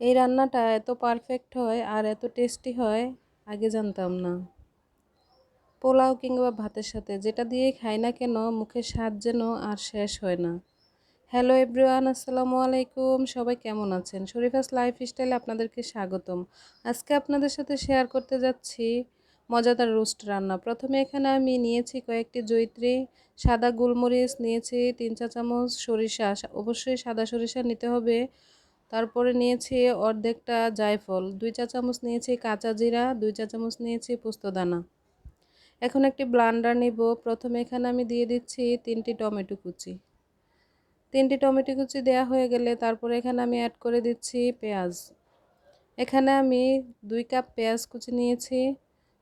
এই রান্নাটা এত পারফেক্ট হয় আর এত টেস্টি হয়, আগে জানতাম না। পোলাও কিংবা ভাতের সাথে যেটা দিয়ে খাই না কেন, মুখের স্বাদ যেন আর শেষ হয় না। হ্যালো এভরিওয়ান আসসালামু আলাইকুম। সবাই কেমন আছেন? শরীফাস লাইফ স্টাইলে আপনাদেরকে স্বাগতম। আজকে আপনাদের সাথে শেয়ার করতে যাচ্ছি মজাদার রোস্ট রান্না। প্রথমে এখানে আমি নিয়েছি কয়েকটি জৈত্রী সাদা গোলমরিচ নিয়েছি, তিন চা চামচ সরিষা। অবশ্যই সাদা সরিষা নিতে হবে। তারপরে নিয়েছি অর্ধেকটা জায়ফল, দুই চা চামচ নিয়েছি কাঁচা জিরা, দুই চা চামচ নিয়েছি পোস্তদানা। এখন একটি ব্লান্ডার নিব। প্রথমে এখানে আমি দিয়ে দিচ্ছি তিনটি টমেটো কুচি। তিনটি টমেটো কুচি দেওয়া হয়ে গেলে তারপরে এখানে আমি অ্যাড করে দিচ্ছি পেঁয়াজ। এখানে আমি দুই কাপ পেঁয়াজ কুচি নিয়েছি।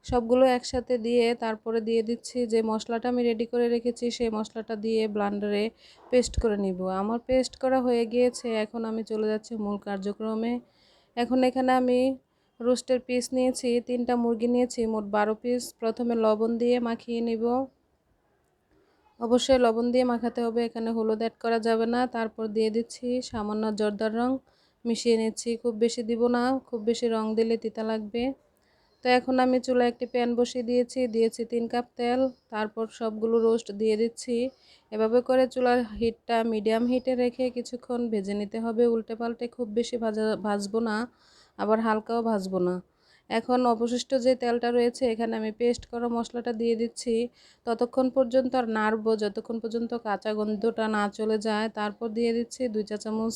সবগুলো একসাথে দিয়ে তারপরে দিয়ে দিচ্ছি যে মশলাটা আমি রেডি করে রেখেছি, সেই মশলাটা দিয়ে ব্লান্ডারে পেস্ট করে নিব। আমার পেস্ট করা হয়ে গিয়েছে, এখন আমি চলে যাচ্ছি মূল কার্যক্রমে। এখন এখানে আমি রোস্টের পিস নিয়েছি, তিনটা মুরগি নিয়েছি, মোট বারো পিস প্রথমে লবণ দিয়ে মাখিয়ে নিব। অবশ্যই লবণ দিয়ে মাখাতে হবে, এখানে হলুদ অ্যাড করা যাবে না। তারপর দিয়ে দিচ্ছি সামান্য জর্দার রং। মিশিয়ে নিচ্ছি, খুব বেশি দিব না, খুব বেশি রং দিলে তিতা লাগবে। তো এখন আমি চুলায় একটি প্যান বসিয়ে দিয়েছি দিয়েছি তিন কাপ তেল, তারপর সবগুলো রোস্ট দিয়ে দিচ্ছি। এভাবে করে চুলার হিটটা মিডিয়াম হিটে রেখে কিছুক্ষণ ভেজে নিতে হবে। উল্টে পাল্টে খুব বেশি ভাজা, ভাজবো না, আবার হালকাও ভাজবো না। এখন অবশিষ্ট যে তেলটা রয়েছে, এখানে আমি পেস্ট করা মশলাটা দিয়ে দিচ্ছি। ততক্ষণ পর্যন্ত আর নাড়বো, যতক্ষণ পর্যন্ত কাঁচা গন্ধটা না চলে যায়। তারপর দিয়ে দিচ্ছি দুই চা চামচ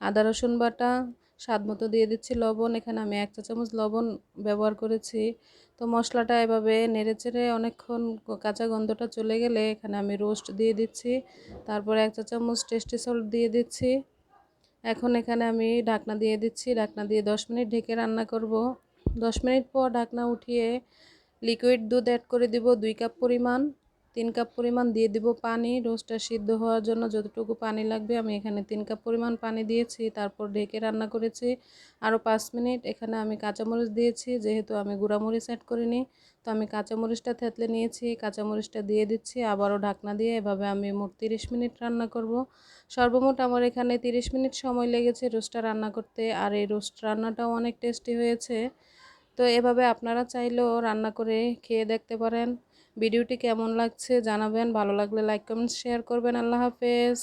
আদা রসুন বাটা স্বাদ মতো দিয়ে দিচ্ছি লবণ। এখানে আমি এক চা চামচ লবণ ব্যবহার করেছি। তো মশলাটা এভাবে নেড়ে চেড়ে অনেকক্ষণ কাঁচা গন্ধটা চলে গেলে এখানে আমি রোস্ট দিয়ে দিচ্ছি। তারপরে এক চা চামচ টেস্টি সল্ট দিয়ে দিচ্ছি। এখন এখানে আমি ঢাকনা দিয়ে দিচ্ছি। ঢাকনা দিয়ে দশ মিনিট ঢেকে রান্না করব। দশ মিনিট পর ঢাকনা উঠিয়ে লিকুইড দুধ অ্যাড করে দিব দুই কাপ পরিমাণ। তিন কাপ পরিমাণ দিয়ে দিব পানি। রোস্টটা সিদ্ধ হওয়ার জন্য যতটুকু পানি লাগবে আমি এখানে তিন কাপ পরিমাণ পানি দিয়েছি। তারপর ঢেকে রান্না করেছি। আরও পাঁচ মিনিট এখানে আমি কাঁচামরিচ দিয়েছি। যেহেতু আমি গুঁড়ামরিচ অ্যাড করিনি, তো আমি কাঁচামরিচটা থেতলে নিয়েছি। কাঁচামরিচটা দিয়ে দিচ্ছি। আবারও ঢাকনা দিয়ে এভাবে আমি মোট তিরিশ মিনিট রান্না করব। সর্বমোট আমার এখানে তিরিশ মিনিট সময় লেগেছে রোস্টটা রান্না করতে। আর এই রোস্ট রান্নাটাও অনেক টেস্টি হয়েছে। তো এভাবে আপনারা চাইলেও রান্না করে খেয়ে দেখতে পারেন। ভিডিওটি কেমন লাগছে জানাবেন ভালো লাগলে লাইক কমেন্ট শেয়ার করবেন। আল্লাহ হাফেজ।